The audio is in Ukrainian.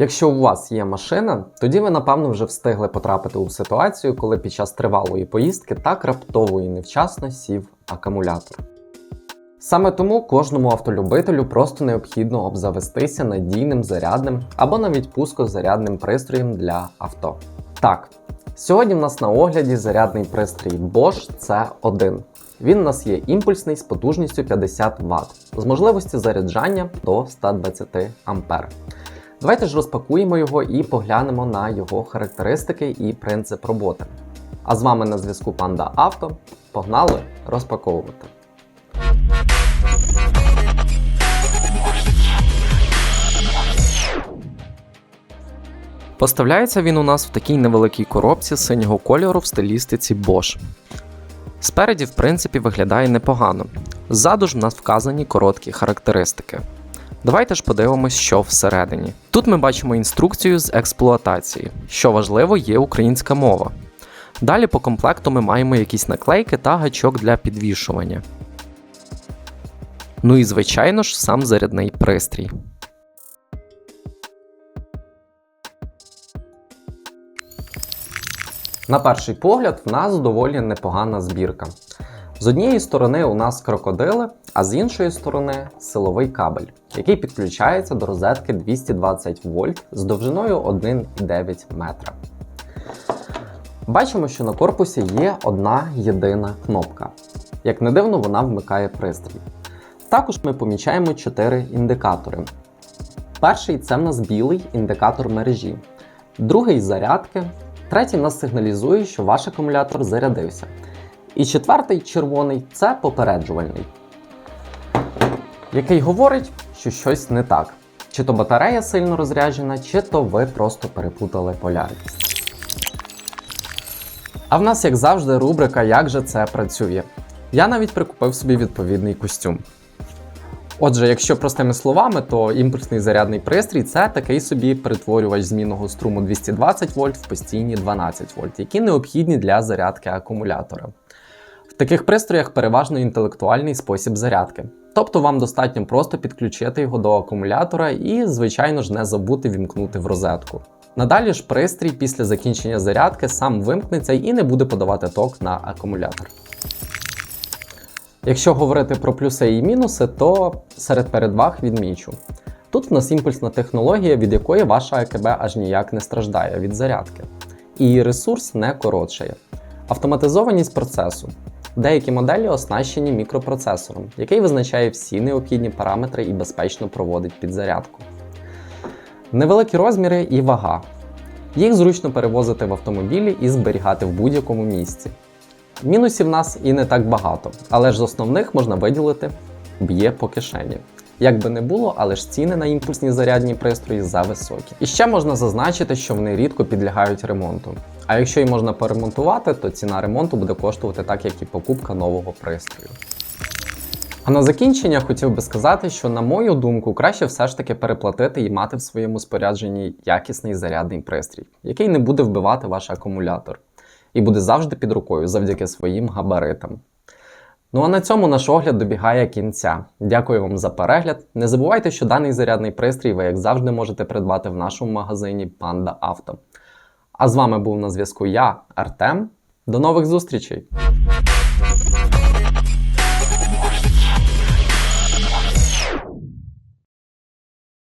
Якщо у вас є машина, тоді ви напевно вже встигли потрапити у ситуацію, коли під час тривалої поїздки так раптово і невчасно сів акумулятор. Саме тому кожному автолюбителю просто необхідно обзавестися надійним зарядним або навіть пускозарядним пристроєм для авто. Так, сьогодні в нас на огляді зарядний пристрій Bosch C1. Він у нас є імпульсний з потужністю 50 Вт, з можливістю заряджання до 120 А. Давайте ж розпакуємо його і поглянемо на його характеристики і принцип роботи. А з вами на зв'язку Panda Auto. Погнали розпаковувати. Поставляється він у нас в такій невеликій коробці синього кольору в стилістиці Bosch. Спереді, в принципі, виглядає непогано. Ззаду ж в нас вказані короткі характеристики. Давайте ж подивимось, що всередині. Тут ми бачимо інструкцію з експлуатації. Що важливо, є українська мова. Далі по комплекту ми маємо якісь наклейки та гачок для підвішування. Ну і звичайно ж сам зарядний пристрій. На перший погляд, в нас доволі непогана збірка. З однієї сторони у нас крокодили, а з іншої сторони силовий кабель, який підключається до розетки 220 вольт з довжиною 1,9 метра. Бачимо, що на корпусі є одна єдина кнопка. Як не дивно, вона вмикає пристрій. Також ми помічаємо 4 індикатори. Перший це в нас білий індикатор мережі, другий зарядки, третій нас сигналізує, що ваш акумулятор зарядився. І четвертий червоний це попереджувальний, який говорить, що щось не так. Чи то батарея сильно розряджена, чи то ви просто перепутали полярність. А в нас, як завжди, рубрика Як же це працює. Я навіть прикупив собі відповідний костюм. Отже, якщо простими словами, то імпульсний зарядний пристрій це такий собі перетворювач змінного струму 220 вольт в постійні 12 вольт, які необхідні для зарядки акумулятора. Таких пристроях переважно інтелектуальний спосіб зарядки. Тобто вам достатньо просто підключити його до акумулятора і, звичайно ж, не забути вімкнути в розетку. Надалі ж пристрій після закінчення зарядки сам вимкнеться і не буде подавати ток на акумулятор. Якщо говорити про плюси і мінуси, то серед передваг відмічу. Тут в нас імпульсна технологія, від якої ваша АКБ аж ніяк не страждає від зарядки. І ресурс не коротшає. Автоматизованість процесу. Деякі моделі оснащені мікропроцесором, який визначає всі необхідні параметри і безпечно проводить підзарядку. Невеликі розміри і вага. Їх зручно перевозити в автомобілі і зберігати в будь-якому місці. Мінусів в нас і не так багато, але ж з основних можна виділити б'є по кишені. Як би не було, але ж ціни на імпульсні зарядні пристрої зависокі. І ще можна зазначити, що вони рідко підлягають ремонту. А якщо її можна поремонтувати, то ціна ремонту буде коштувати так, як і покупка нового пристрою. А на закінчення хотів би сказати, що, на мою думку, краще все ж таки переплатити і мати в своєму спорядженні якісний зарядний пристрій, який не буде вбивати ваш акумулятор і буде завжди під рукою завдяки своїм габаритам. Ну а на цьому наш огляд добігає кінця. Дякую вам за перегляд. Не забувайте, що даний зарядний пристрій ви, як завжди, можете придбати в нашому магазині Panda Auto. А з вами був на зв'язку я, Артем. До нових зустрічей!